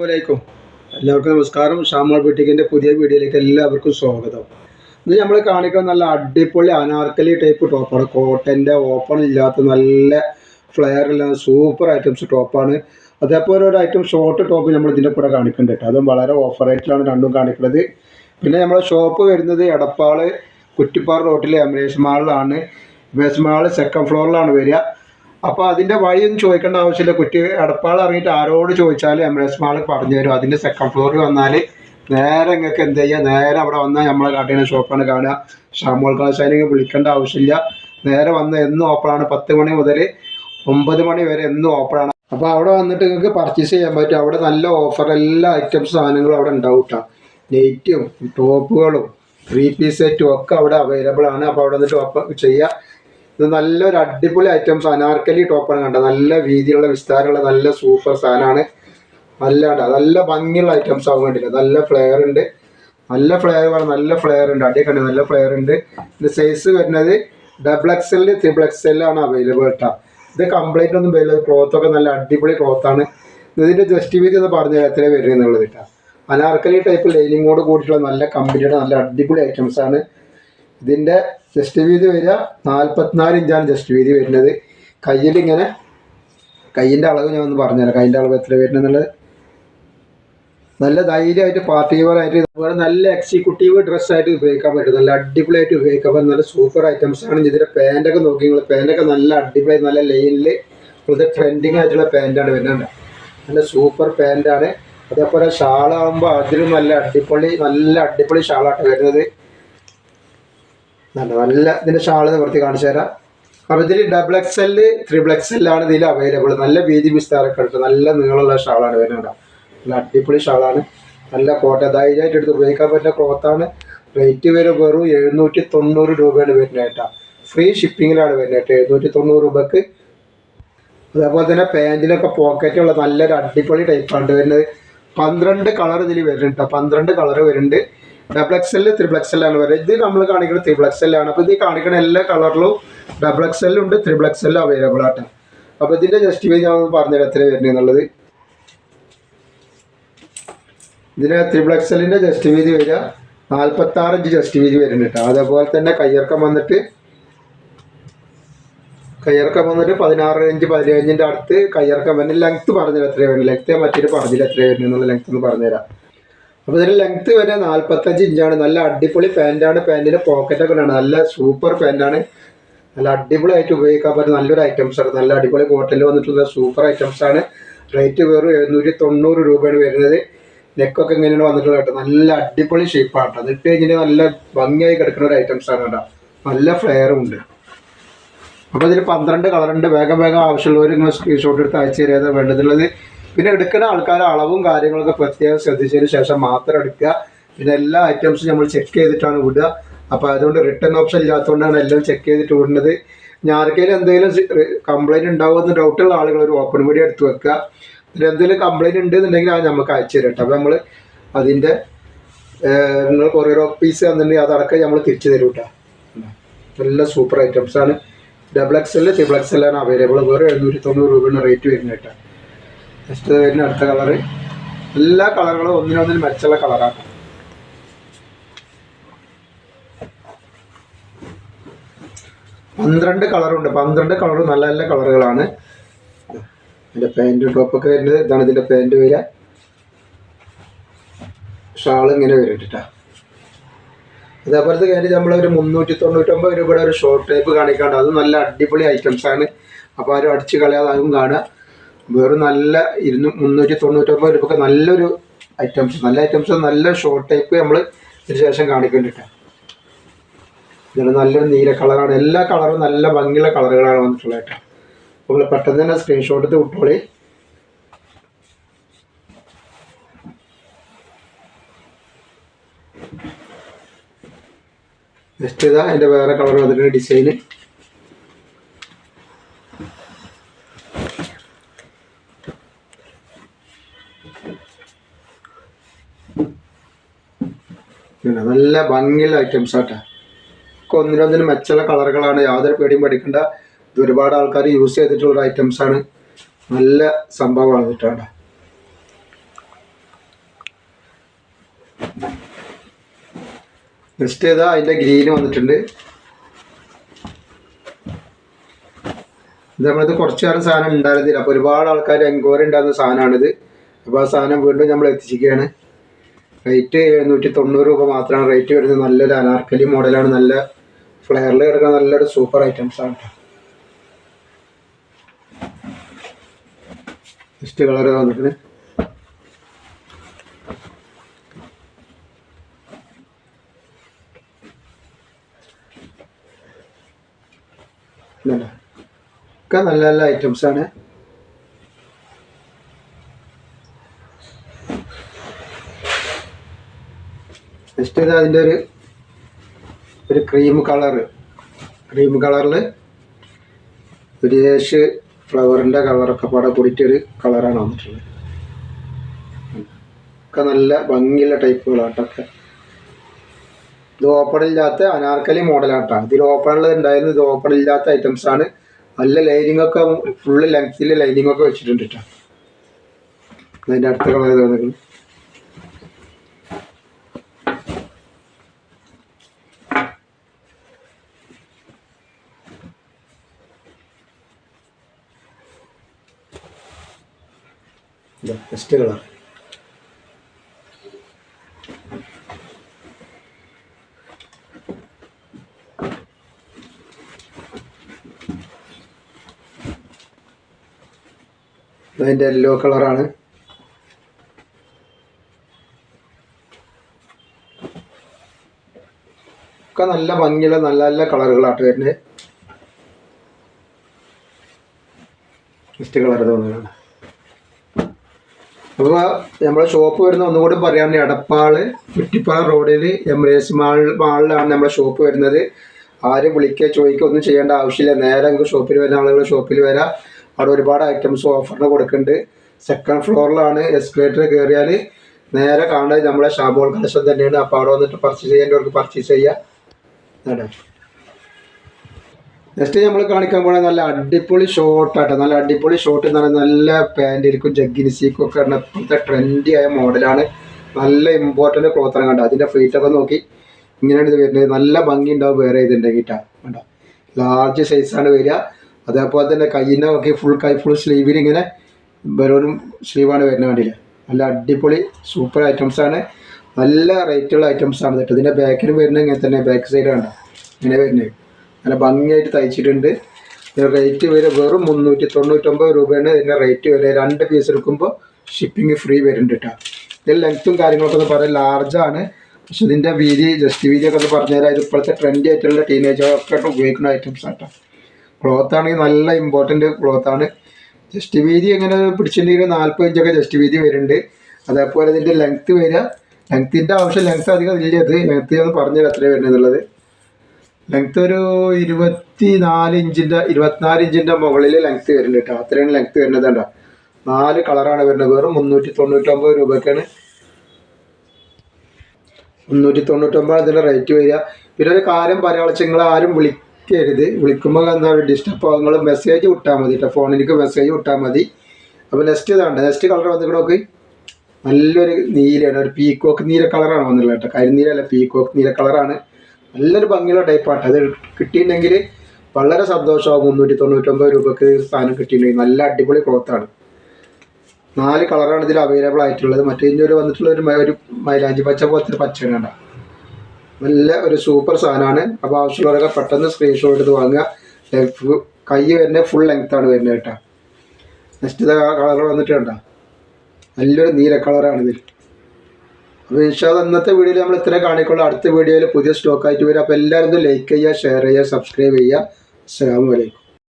അസ്സലാമലൈക്കും. എല്ലാവർക്കും നമസ്കാരം. ഷാമോൾ ബുട്ടിക്കിന്റെ പുതിയ വീഡിയോയിലേക്ക് എല്ലാവർക്കും സ്വാഗതം. ഇന്ന് നമ്മൾ കാണിക്കുന്ന നല്ല അടിപൊളി അനാർക്കലി ടൈപ്പ് ടോപ്പാണ് കോട്ടന്റെ ഓപ്പൺ ഇല്ലാത്ത നല്ല ഫ്ലെയർ ഇല്ലാത്ത സൂപ്പർ ഐറ്റംസ് ടോപ്പാണ് അതേപോലെ ഒരു ഐറ്റം ഷോർട്ട് ടോപ്പ് നമ്മൾ ഇതിന്റെ കൂടെ കാണിക്കുന്നുണ്ട് അതും വളരെ ഓഫർ റേറ്റിലാണ് രണ്ടും കാണിക്കുന്നത്. പിന്നെ നമ്മുടെ ഷോപ്പ് വരുന്നത് എടപ്പാൾ കുറ്റിപ്പാറ റോട്ടിലെ അമരേഷ് മാളിലാണ് അമരേഷ് മാൾ സെക്കൻഡ് ഫ്ലോറിലാണ് വരിക. അപ്പോൾ അതിന്റെ വഴിയൊന്നും ചോദിക്കേണ്ട ആവശ്യമില്ല. കുറ്റി എടപ്പാൾ ഇറങ്ങിയിട്ട് ആരോട് ചോദിച്ചാലും എമറേസ് മാൾ പറഞ്ഞു തരും. അതിന്റെ സെക്കൻഡ് ഫ്ലോറിൽ വന്നാൽ നേരെ നിങ്ങൾക്ക് എന്ത് ചെയ്യുക നേരെ അവിടെ വന്നാൽ നമ്മളെ കടയുടെ ഷോപ്പാണ് കാണുക. ഷാമോൾ കളശാനിക്ക് വിളിക്കേണ്ട ആവശ്യമില്ല. നേരെ വന്ന് എന്നും ഓപ്പണാണ് പത്ത് മണി മുതൽ ഒമ്പത് മണി വരെ എന്നും ഓപ്പണാണ് അപ്പോൾ അവിടെ വന്നിട്ട് നിങ്ങൾക്ക് പർച്ചേസ് ചെയ്യാൻ പറ്റും. അവിടെ നല്ല ഓഫർ എല്ലാ ഐറ്റംസ് സാധനങ്ങളും അവിടെ ഉണ്ടാവും കേട്ടോ നെയ്റ്റും ടോപ്പുകളും ത്രീ പീസ് സെറ്റും ഒക്കെ അവിടെ അവൈലബിൾ ആണ്. അപ്പോൾ അവിടെ വന്നിട്ട് ചെയ്യുക ഇത് നല്ലൊരു അടിപൊളി ഐറ്റംസ് അനാർക്കലി ടോപ്പാണ് കണ്ടത്. നല്ല വീതിയുള്ള വിസ്താരമുള്ള നല്ല സൂപ്പർ സാധനമാണ്. നല്ല നല്ല ഭംഗിയുള്ള ഐറ്റംസ് ആവാൻ വേണ്ടിയില്ല നല്ല ഫ്ലെയർ ഉണ്ട്. നല്ല ഫ്ലെയർ നല്ല ഫ്ലെയർ ഉണ്ട്. അടിയെ കണ്ടു നല്ല ഫ്ലെയർ ഉണ്ട്. ഇത് സൈസ് വരുന്നത് ഡബിൾ എക്സലിൽ ത്രിബിൾ എക്സലിലാണ് അവൈലബിൾ കേട്ടോ ഇത് കംപ്ലീറ്റ് ഒന്നും വരില്ല. ക്ലോത്ത് ഒക്കെ നല്ല അടിപൊളി ക്ലോത്താണ് ഇതിന്റെ ജസ്റ്റ് വീതി എന്ന് പറഞ്ഞാൽ എത്ര വരും എന്നുള്ളത് കേട്ടോ അനാർക്കലി ടൈപ്പ് ലൈനിങ്ങോട് കൂടിയിട്ടുള്ള നല്ല കമ്പനിയുടെ നല്ല അടിപൊളി ഐറ്റംസ് ആണ്. ഇതിന്റെ ജസ്റ്റ് വീതി വരിക. നാൽപ്പത്തിനാല് ഇഞ്ചാണ് ജസ്റ്റ് വീതി വരുന്നത്. കയ്യിൽ ഇങ്ങനെ കയ്യിന്റെ അളവ് ഞാൻ ഒന്ന് പറഞ്ഞുതരാം. കയ്യിന്റെ അളവ് എത്ര വരുന്നത് നല്ല ധൈര്യമായിട്ട് പാർട്ടി വെയർ ആയിട്ട് അതുപോലെ നല്ല എക്സിക്യൂട്ടീവ് ഡ്രസ്സായിട്ട് ഉപയോഗിക്കാൻ പറ്റും. നല്ല അടിപൊളിയായിട്ട് ഉപയോഗിക്കാൻ പറ്റും. നല്ല സൂപ്പർ ഐറ്റംസ് ആണ്. ഇതിന്റെ പാന്റൊക്കെ നോക്കി നിങ്ങൾ പാന്റൊക്കെ നല്ല അടിപൊളി നല്ല ലൈനിൽ ഇത് ട്രെൻഡിങ് ആയിട്ടുള്ള പാന്റാണ് വരുന്നത്. നല്ല സൂപ്പർ പാന്റാണ് അതേപോലെ ഷാളാകുമ്പോൾ അതിലും നല്ല അടിപൊളി നല്ല അടിപൊളി ഷാളാണ് വരുന്നത്. നല്ല നല്ല ഇതിന്റെ ഷാൾ നിവർത്തി കാണിച്ചു തരാം. അപ്പോൾ ഇതിൽ double X L triple X എല്ലാണ് ഇതിൽ അവൈലബിൾ നല്ല വീതി വിസ്താരമൊക്കെ ഉണ്ട്. നല്ല നീളമുള്ള ഷാളാണ് വരുന്നത് നല്ല അടിപൊളി ഷാളാണ്. നല്ല കോട്ട. ധൈര്യമായിട്ട് എടുത്ത് ഉപയോഗിക്കാൻ പറ്റുന്ന ക്ലോത്താണ് റേറ്റ് വരെ വെറും എഴുന്നൂറ്റി തൊണ്ണൂറ് രൂപയാണ് വരുന്നത് കേട്ടോ. ഫ്രീ ഷിപ്പിങ്ങിലാണ് വരുന്നത് കേട്ടോ. എഴുന്നൂറ്റി തൊണ്ണൂറ് രൂപക്ക്. അതേപോലെ തന്നെ പാന്റിനൊക്കെ പോക്കറ്റുള്ള നല്ലൊരു അടിപൊളി ടൈപ്പാണ് വരുന്നത്. പന്ത്രണ്ട് കളർ ഇതിൽ വരുന്നുണ്ട് പന്ത്രണ്ട് കളർ വരുന്നുണ്ട്. Double X L triple X വരെ ഇത് നമ്മൾ കാണിക്കുന്നത് ത്രിബിൾ ആണ്. അപ്പോൾ ഇത് കാണിക്കുന്ന എല്ലാ കളറിലും ഡബിൾ എക്സ് എല്ലും ഉണ്ട് ത്രിബിൾ എക്സ് എല്ലും അവൈലബിൾ ആട്ടെ. അപ്പോൾ ഇതിന്റെ ജസ്റ്റ് വീതി ഞാൻ പറഞ്ഞുതരാം എത്ര വരുന്നത് എന്നുള്ളത്. ഇതിന് ത്രിബിൾ എക്സ് എല്ലിന്റെ ജസ്റ്റ് വീതി വരിക. നാൽപ്പത്താറ് ഇഞ്ച് ജസ്റ്റ് വീതി വരുന്നുണ്ട് അതേപോലെ തന്നെ കയ്യിറക്കം വന്നിട്ട് കയ്യിറക്കം വന്നിട്ട് പതിനാറ് ഇഞ്ച് പതിനേഴിന്റെ അടുത്ത് കയ്യിറക്കം വരുന്ന ലെങ്ത്ത് പറഞ്ഞുതരാം എത്ര വരുന്നത്. ലെങ്ത്ത് മറ്റൊരു പറഞ്ഞില്ല എത്ര വരുന്നത് എന്നുള്ള ലെങ്ത്ത് ഒന്ന് പറഞ്ഞുതരാം. അപ്പോൾ ഇതിന്റെ ലെങ്ത്ത് വരെ നാൽപ്പത്തഞ്ച് ഇഞ്ചാണ് നല്ല അടിപൊളി പാന്റാണ് പാന്റിന്റെ പോക്കറ്റൊക്കെ ഉണ്ടാണ് നല്ല സൂപ്പർ പാന്റാണ് നല്ല അടിപൊളിയായിട്ട് ഉപയോഗിക്കാൻ പറ്റുന്ന നല്ലൊരു ഐറ്റംസ് ആണ്. നല്ല അടിപൊളി കോട്ടനിൽ വന്നിട്ടുള്ള സൂപ്പർ ഐറ്റംസ് ആണ്. റേറ്റ് വെറും എഴുന്നൂറ്റി തൊണ്ണൂറ് രൂപയാണ് വരുന്നത്. നെക്കൊക്കെ ഇങ്ങനെയാണ് വന്നിട്ടുള്ളത് കേട്ടോ. നല്ല അടിപൊളി ഷേപ്പാണ് കേട്ടോ. ഇട്ട് കഴിഞ്ഞാൽ നല്ല ഭംഗിയായി കിടക്കുന്ന ഒരു ഐറ്റംസ് ആണ് കേട്ടോ. നല്ല ഫ്ലെയറും ഉണ്ട്. അപ്പോൾ ഇതിൽ പന്ത്രണ്ട് കളറുണ്ട് വേഗം വേഗം ആവശ്യമുള്ളവർ നിങ്ങൾ സ്ക്രീൻഷോട്ട് എടുത്ത് അയച്ചു തരാതെ വേണ്ടതുള്ളത് പിന്നെ എടുക്കുന്ന ആൾക്കാരെ അളവും കാര്യങ്ങളൊക്കെ പ്രത്യേകം ശ്രദ്ധിച്ചതിന് ശേഷം മാത്രം എടുക്കുക. പിന്നെ എല്ലാ ഐറ്റംസും നമ്മൾ ചെക്ക് ചെയ്തിട്ടാണ് വിടുക. അപ്പോൾ അതുകൊണ്ട് റിട്ടേൺ ഓപ്ഷൻ ഇല്ലാത്തതുകൊണ്ടാണ് എല്ലാം ചെക്ക് ചെയ്തിട്ട് വിടുന്നത്. ആർക്കെങ്കിലും എന്തെങ്കിലും കംപ്ലൈന്റ് ഉണ്ടാവുമെന്ന് ഡൗട്ടുള്ള ആളുകൾ ഒരു ഓപ്പൺ വീഡിയോ എടുത്ത് വെക്കുക. പിന്നെ എന്തെങ്കിലും കംപ്ലൈന്റ് ഉണ്ട് എന്നുണ്ടെങ്കിൽ അത് നമുക്ക് അയച്ചു തരും കേട്ടോ. അപ്പോൾ നമ്മൾ അതിന്റെ നിങ്ങൾ കൊറിയർ ഓഫീസ് തന്നിട്ടുണ്ടെങ്കിൽ അതടക്കം നമ്മൾ തിരിച്ചു തരും കേട്ടോ. നല്ല സൂപ്പർ ഐറ്റംസ് ആണ്. Double X L triple X എല്ലാണ് available വേറെ എഴുന്നൂറ്റി തൊണ്ണൂറ് രൂപയാണ് റേറ്റ് വരുന്നത് കേട്ടോ. നെക്സ്റ്റ് വരുന്ന അടുത്ത കളർ എല്ലാ കളറുകളും ഒന്നിനൊന്നിന് മെച്ചുള്ള കളറാണ് പന്ത്രണ്ട് കളറുണ്ട് പന്ത്രണ്ട് കളർ നല്ല നല്ല കളറുകളാണ് ഇതിന്റെ പാന്റ് ടോപ്പൊക്കെ വരുന്നത്. ഇതാണ് ഇതിന്റെ പാന്റ് വരിക. ഷാൾ ഇങ്ങനെ വരും അതേപോലത്തെ കാര്യം ഒരു മുന്നൂറ്റി തൊണ്ണൂറ്റൊമ്പത് രൂപയുടെ ഒരു ഷോർട്ട് ടൈപ്പ് കാണിക്കാണ്ട്. അത് നല്ല അടിപൊളി ഐറ്റംസ് ആണ്. അപ്പോൾ ആരും അടിച്ച് കളയാതെ കാണുക. വെറും നല്ല ഇരുന്നു മുന്നൂറ്റി തൊണ്ണൂറ്റൊമ്പത് രൂപക്ക് നല്ലൊരു ഐറ്റംസ് നല്ല ഐറ്റംസ് നല്ല ഷോർട്ട് ടൈപ്പ് നമ്മൾ ഇതിന് ശേഷം കാണിക്കേണ്ടിട്ടാണ് ഇതിന് നല്ലൊരു നീല കളറാണ്. എല്ലാ കളറും നല്ല ഭംഗിയുള്ള കളറുകളാണ് വന്നിട്ടുള്ളത് കേട്ടോ അപ്പോൾ പെട്ടെന്ന് തന്നെ സ്ക്രീൻഷോട്ട് എടുത്ത് വിട്ടോളി. ജസ്റ്റ് ഇതാ അതിന്റെ വേറെ കളർ വന്നിട്ടുണ്ട് ഡിസൈന്. പിന്നെ നല്ല ഭംഗിയുള്ള ഐറ്റംസ് ആട്ടെ. ഒക്കെ ഒന്നിനൊന്നിനും മെച്ചുള്ള കളറുകളാണ്. യാതൊരു പേടിയും പഠിക്കണ്ട ഇത് ഒരുപാട് ആൾക്കാർ യൂസ് ചെയ്തിട്ടുള്ള ഐറ്റംസ് ആണ്. നല്ല സംഭവമാണ് കിട്ടാണ്ട നെക്സ്റ്റ് ചെയ്താൽ അതിന്റെ ഗ്രീന് വന്നിട്ടുണ്ട്. ഇത് നമ്മളിത് കുറച്ച് നേരം സാധനം ഉണ്ടായിരുന്നില്ല. അപ്പോൾ ഒരുപാട് ആൾക്കാർ എൻക്വയറി ഉണ്ടായിരുന്ന സാധനമാണിത്. അപ്പോൾ ആ സാധനം വീണ്ടും നമ്മൾ എത്തിച്ചിരിക്കുകയാണ്. റേറ്റ് എഴുന്നൂറ്റി തൊണ്ണൂറ് രൂപ മാത്രമാണ്. റേറ്റ് വരുന്നത് നല്ലൊരു അനാർക്കലി മോഡലാണ് നല്ല ഫ്ലെയറിൽ കിടക്കുന്ന നല്ലൊരു സൂപ്പർ ഐറ്റംസ് ആണ് നെക്സ്റ്റ് കളർ വന്നിട്ട്. നല്ല നല്ല ഐറ്റംസ് ഇത് അതിന്റെ ഒരു ഒരു ക്രീം കളറ് ക്രീം കളറിൽ ഒരു ഏഷ് ഫ്ലവറിന്റെ കളറൊക്കെ പാടെ കൂടിയിട്ടൊരു കളറാണ് വന്നിട്ടുള്ളത്. ഒക്കെ നല്ല ഭംഗിയുള്ള ടൈപ്പുകളാട്ടൊക്കെ ഇത് ഓപ്പൺ ഇല്ലാത്ത അനാർക്കലി മോഡലാട്ടാ ഇതിൽ ഓപ്പണിൽ ഉണ്ടായിരുന്നത് ഇത് ഓപ്പൺ ഇല്ലാത്ത ഐറ്റംസ് ആണ്. നല്ല ലൈനിങ് ഒക്കെ ഫുള്ള് ലെങ്ത്തിൽ ലൈനിങ് ഒക്കെ വെച്ചിട്ടുണ്ട് കേട്ടോ അതിന്റെ അടുത്ത കളർ തോന്നുന്നു നെക്സ്റ്റ് കളർ അതിന്റെ യെല്ലോ കളറാണ് ഒക്കെ നല്ല ഭംഗിയുള്ള നല്ല നല്ല കളറുകളാട്ട് വരുന്നത്. നെക്സ്റ്റ് കളർ തോന്നുന്നതാണ് അപ്പോൾ നമ്മുടെ ഷോപ്പ് വരുന്ന ഒന്നുകൂടി പറയുകയാണെങ്കിൽ എടപ്പാൾ കുറ്റിപ്പാറ റോഡിൽ എംറേസ് മാൾ മാളിലാണ് നമ്മുടെ ഷോപ്പ് വരുന്നത്. ആരും വിളിക്കുക ചോദിക്കുക ഒന്നും ചെയ്യേണ്ട ആവശ്യമില്ല. നേരെ നമുക്ക് ഷോപ്പിൽ വരുന്ന ആളുകൾ ഷോപ്പിൽ വരാം. അവിടെ ഒരുപാട് ഐറ്റംസ് ഓഫറിന് കൊടുക്കുന്നുണ്ട്. സെക്കൻഡ് ഫ്ലോറിലാണ് എസ്കലേറ്റർ കയറിയാൽ നേരെ കാണുന്നത് നമ്മുടെ ഷാബോൾ കളക്ഷൻ തന്നെയാണ്. അപ്പോൾ അവിടെ വന്നിട്ട് പർച്ചേസ് ചെയ്യേണ്ടവർക്ക് പർച്ചേസ് ചെയ്യാം. നെക്സ്റ്റ് നമ്മൾ കാണിക്കാൻ പോണത് നല്ല അടിപൊളി ഷോർട്ടാട്ടോ നല്ല അടിപൊളി ഷോർട്ട് എന്ന് പറഞ്ഞാൽ നല്ല പാന്റിൽക്കും ജഗ്ഗിനിസിക്കും ഒക്കെ ഇടുന്ന ഇപ്പോഴത്തെ ട്രെൻഡി ആയ മോഡലാണ് നല്ല ഇമ്പോർട്ടന്റ് ക്ലോത്താണ് കണ്ടോ? അതിന്റെ ഫീറ്റൊക്കെ നോക്കി ഇങ്ങനെയാണ് ഇത് വരുന്നത്. നല്ല ഭംഗി ഉണ്ടാവും വേറെ ഇതുണ്ടെങ്കിൽ കണ്ടോ? ലാർജ് സൈസാണ് വരിക. അതേപോലെ തന്നെ കയ്യിന്റെ ഒക്കെ ഫുൾ കൈ ഫുൾ സ്ലീവിൽ ഇങ്ങനെ ബലൂണും സ്ലീവാണ് വരുന്ന വേണ്ടിയില്ല നല്ല അടിപൊളി സൂപ്പർ ഐറ്റംസ് ആണ്. നല്ല റേറ്റുള്ള ഐറ്റംസ് ആണ് കേട്ടോ ഇതിന്റെ ബാക്കിൽ വരുന്നത് ഇങ്ങനെ തന്നെ. ബാക്ക് സൈഡ് കണ്ടോ? ഇങ്ങനെ വരുന്നത്. നല്ല ഭംഗിയായിട്ട് തയ്ച്ചിട്ടുണ്ട്. റേറ്റ് വരെ വെറും മുന്നൂറ്റി തൊണ്ണൂറ്റൊമ്പത് രൂപയാണ്. ഇതിന്റെ റേറ്റ് വരെ രണ്ട് പീസ് എടുക്കുമ്പോൾ ഷിപ്പിംഗ് ഫ്രീ വരുന്നുണ്ട് കേട്ടോ ഇതിൽ ലെങ്ത്തും കാര്യങ്ങളൊക്കെ ഒന്ന് പറയാം ലാർജാണ് പക്ഷെ ഇതിന്റെ വീതി ജസ്റ്റ് വീതി ഒക്കെ ഒന്ന് പറഞ്ഞുതരാം ഇത് ഇപ്പോഴത്തെ ട്രെൻഡി ആയിട്ടുള്ള ടീനേജൊക്കെ ഉപയോഗിക്കുന്ന ഐറ്റംസ് ആട്ടോ ക്ലോത്ത് ആണെങ്കിൽ നല്ല ഇമ്പോർട്ടന്റ് ക്ലോത്താണ് ജസ്റ്റ് വീതി എങ്ങനെ പിടിച്ചിട്ടുണ്ടെങ്കിൽ നാൽപ്പത് ഇഞ്ചൊക്കെ ജസ്റ്റ് വീതി വരുന്നുണ്ട്. അതേപോലെ ഇതിന്റെ ലെങ്ത്ത് വരിക. ലെങ്ത്തിന്റെ ആവശ്യം ലെങ്ത്ത് അധികം ഇല്ല ഇത്. ലെങ്ത്ത് ഞാൻ പറഞ്ഞു എത്രയാണ് വരുന്നത് എന്നുള്ളത്. ലെങ്ത് ഒരു ഇരുപത്തി നാല് ഇഞ്ചിന്റെ ഇരുപത്തിനാല് ഇഞ്ചിന്റെ മുകളിൽ ലെങ്ത് വരുന്നുണ്ട് കേട്ടോ അത്രയാണ് ലെങ്ത് വരുന്നത് കേട്ടോ നാല് കളറാണ് വരുന്നത്. വെറും മുന്നൂറ്റി തൊണ്ണൂറ്റൊമ്പത് രൂപയ്ക്കാണ് മുന്നൂറ്റി തൊണ്ണൂറ്റൊമ്പത് ഇതിന്റെ റേറ്റ് വരിക. പിന്നെ ഒരു കാര്യം പറയാനുള്ള നിങ്ങൾ ആരും വിളിക്കരുത്. വിളിക്കുമ്പോൾ എന്താ ഡിസ്റ്റർബ് നിങ്ങൾ മെസ്സേജ് വിട്ടാൽ മതി കേട്ടോ ഫോണിലേക്ക് മെസ്സേജ് വിട്ടാൽ മതി. അപ്പോൾ നെക്സ്റ്റ് ഇതാണ്ട്. നെക്സ്റ്റ് കളർ വന്നിട്ട് നോക്ക്. നല്ലൊരു നീലയാണ്. ഒരു പീക്കോക്ക് നീല കളറാണ് വന്നിട്ടുള്ളത് കേട്ടോ കരിനീലല്ല പീക്കോക്ക് നീല കളറാണ് നല്ലൊരു ഭംഗിയുള്ള ടൈപ്പാണ് അത് കിട്ടിയിട്ടുണ്ടെങ്കിൽ വളരെ സന്തോഷമാകും മുന്നൂറ്റി തൊണ്ണൂറ്റൊമ്പത് രൂപക്ക് സാധനം കിട്ടിയിട്ടുണ്ടെങ്കിൽ നല്ല അടിപൊളി ക്ലോത്താണ് നാല് കളറാണ് ഇതിൽ അവൈലബിൾ ആയിട്ടുള്ളത്. മറ്റേ ഇതിന്റെ ഒരു വന്നിട്ടുള്ള ഒരു മൈലാഞ്ചി പച്ച പോലത്തെ പച്ചയാണ് കണ്ട നല്ല ഒരു സൂപ്പർ സാധനമാണ്. അപ്പോൾ ആവശ്യമുള്ളവരൊക്കെ പെട്ടെന്ന് സ്ക്രീൻഷോട്ട് എടുത്ത് വാങ്ങുക. ലെഫ് കൈ വരുന്നത് ഫുൾ ലെങ്ത്താണ് വരുന്നത് കേട്ടോ. നെക്സ്റ്റ് കളർ വന്നിട്ട് കണ്ട നല്ലൊരു നീല കളറാണ് ഇതിൽ അപ്പോൾ ഇൻഷാൽ ഇന്നത്തെ വീഡിയോയിൽ നമ്മൾ ഇത്ര കാണിക്കുള്ളൂ. അടുത്ത വീഡിയോയിൽ പുതിയ സ്റ്റോക്ക് ആയിട്ട് വരും. അപ്പോൾ എല്ലാവരും ലൈക്ക് ചെയ്യുക ഷെയർ ചെയ്യുക സബ്സ്ക്രൈബ് ചെയ്യുക. അസ്സാം വലൈക്കും